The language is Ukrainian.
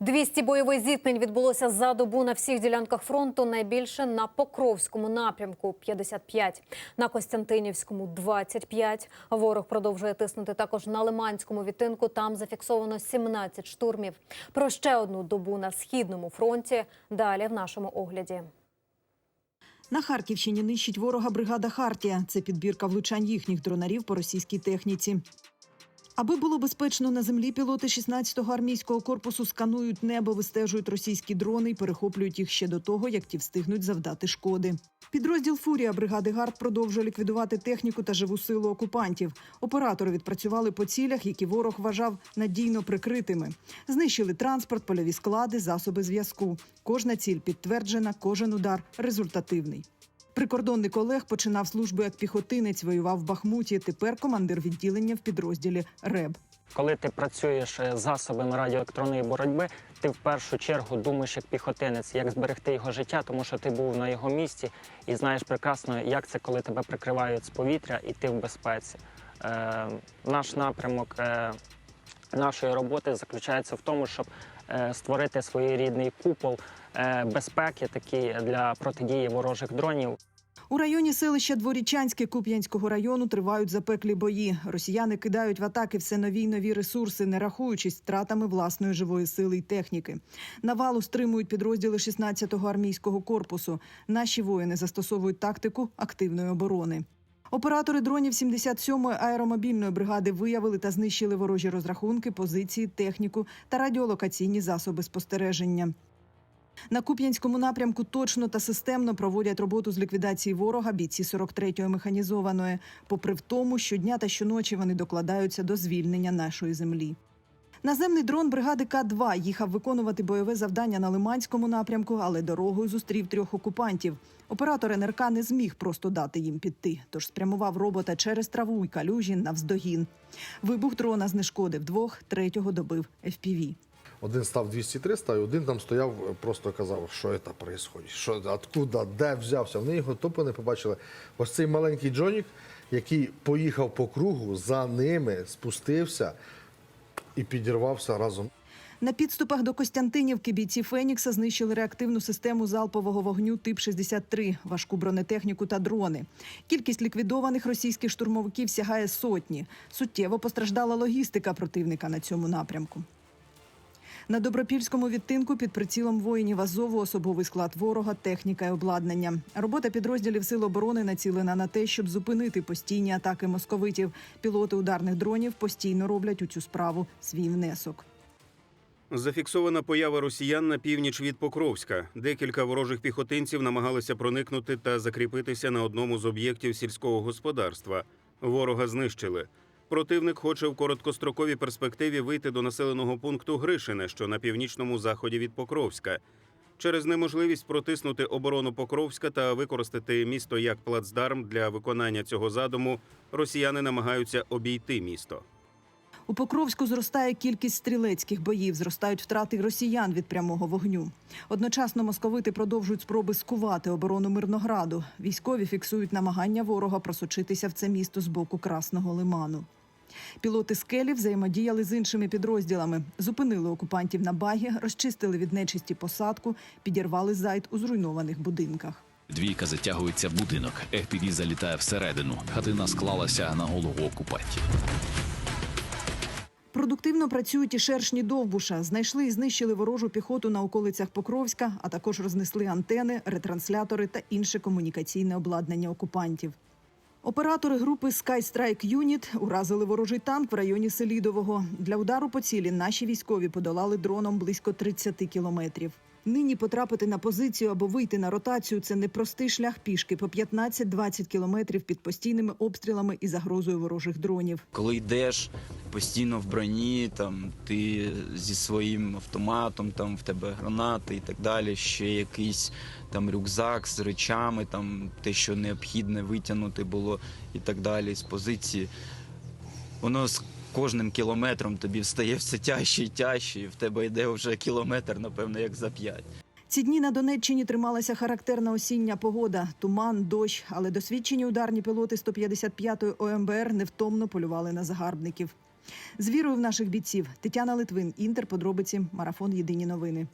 200 бойових зіткнень відбулося за добу на всіх ділянках фронту. Найбільше на Покровському напрямку 55, на Костянтинівському 25. Ворог продовжує тиснути також на Лиманському відтинку. Там зафіксовано 17 штурмів. Про ще одну добу на східному фронті. Далі в нашому огляді. На Харківщині нищить ворога бригада Хартія. Це підбірка влучань їхніх дронарів по російській техніці. Аби було безпечно на землі, пілоти 16-го армійського корпусу сканують небо, вистежують російські дрони і перехоплюють їх ще до того, як ті встигнуть завдати шкоди. Підрозділ Фурія бригади ГАРД продовжує ліквідувати техніку та живу силу окупантів. Оператори відпрацювали по цілях, які ворог вважав надійно прикритими. Знищили транспорт, польові склади, засоби зв'язку. Кожна ціль підтверджена, кожен удар результативний. Прикордонник Олег починав службу як піхотинець, воював в Бахмуті. Тепер командир відділення в підрозділі РЕБ. Коли ти працюєш е, засобами радіоелектронної боротьби, ти в першу чергу думаєш як піхотинець, як зберегти його життя, тому що ти був на його місці і знаєш прекрасно, як це, коли тебе прикривають з повітря і ти в безпеці. Е, наш напрямок е, нашої роботи заключається в тому, щоб е, створити своєрідний купол е, безпеки, такий для протидії ворожих дронів. У районі селища Дворічанське Куп'янського району тривають запеклі бої. Росіяни кидають в атаки все нові й нові ресурси, не рахуючись втратами власної живої сили й техніки. Навалу стримують підрозділи 16-го армійського корпусу. Наші воїни застосовують тактику активної оборони. Оператори дронів 77-ї аеромобільної бригади виявили та знищили ворожі розрахунки, позиції, техніку та радіолокаційні засоби спостереження. На Куп'янському напрямку точно та системно проводять роботу з ліквідації ворога бійці 43-ї механізованої. Попри в тому, щодня та щоночі вони докладаються до звільнення нашої землі. Наземний дрон бригади К-2 їхав виконувати бойове завдання на Лиманському напрямку, але дорогою зустрів трьох окупантів. Оператор НРК не зміг просто дати їм піти, тож спрямував робота через траву й калюжі навздогін. Вибух дрона знешкодив двох, третього добив FPV. Один став 200-300, і один там стояв, просто казав, що це відбувається, що откуда, де взявся. Вони його тупо не побачили. Ось цей маленький Джонік, який поїхав по кругу, за ними спустився і підірвався разом. На підступах до Костянтинівки бійці Фенікса знищили реактивну систему залпового вогню тип 63, важку бронетехніку та дрони. Кількість ліквідованих російських штурмовиків сягає сотні. Суттєво постраждала логістика противника на цьому напрямку. На добропільському відтинку під прицілом воїнів Азову особовий склад ворога, техніка і обладнання. Робота підрозділів сил оборони націлена на те, щоб зупинити постійні атаки московитів. Пілоти ударних дронів постійно роблять у цю справу свій внесок. Зафіксована поява росіян на північ від Покровська. Декілька ворожих піхотинців намагалися проникнути та закріпитися на одному з об'єктів сільського господарства. Ворога знищили. Противник хоче в короткостроковій перспективі вийти до населеного пункту Гришине, що на північному заході від Покровська. Через неможливість протиснути оборону Покровська та використати місто як плацдарм для виконання цього задуму, росіяни намагаються обійти місто. У Покровську зростає кількість стрілецьких боїв, зростають втрати росіян від прямого вогню. Одночасно московити продовжують спроби скувати оборону Мирнограду. Військові фіксують намагання ворога просочитися в це місто з боку Красного Лиману. Пілоти скелі взаємодіяли з іншими підрозділами, зупинили окупантів на багі, розчистили від нечисті посадку, підірвали зайд у зруйнованих будинках. Двійка затягується в будинок. FPV залітає всередину. Хатина склалася на голову окупантів. Продуктивно працюють і шершні довбуша. Знайшли і знищили ворожу піхоту на околицях Покровська, а також рознесли антени, ретранслятори та інше комунікаційне обладнання окупантів. Оператори групи Skystrike Unit уразили ворожий танк в районі Селідового. Для удару по цілі наші військові подолали дроном близько 30 кілометрів. Нині потрапити на позицію або вийти на ротацію це непростий шлях пішки по 15-20 кілометрів під постійними обстрілами і загрозою ворожих дронів. коли йдеш постійно в броні, там ти зі своїм автоматом, там в тебе гранати і так далі, ще якийсь там рюкзак з речами, там те, що необхідне витягнути було, і так далі з позиції. Воно кожним кілометром тобі встає все тяжче і тяжче, і в тебе йде вже кілометр, напевно, як за п'ять. Ці дні на Донеччині трималася характерна осіння погода, туман, дощ, але досвідчені ударні пілоти 155-ї ОМБР невтомно полювали на загарбників. З вірою в наших бійців Тетяна Литвин, Інтер, подробиці, марафон Єдині новини.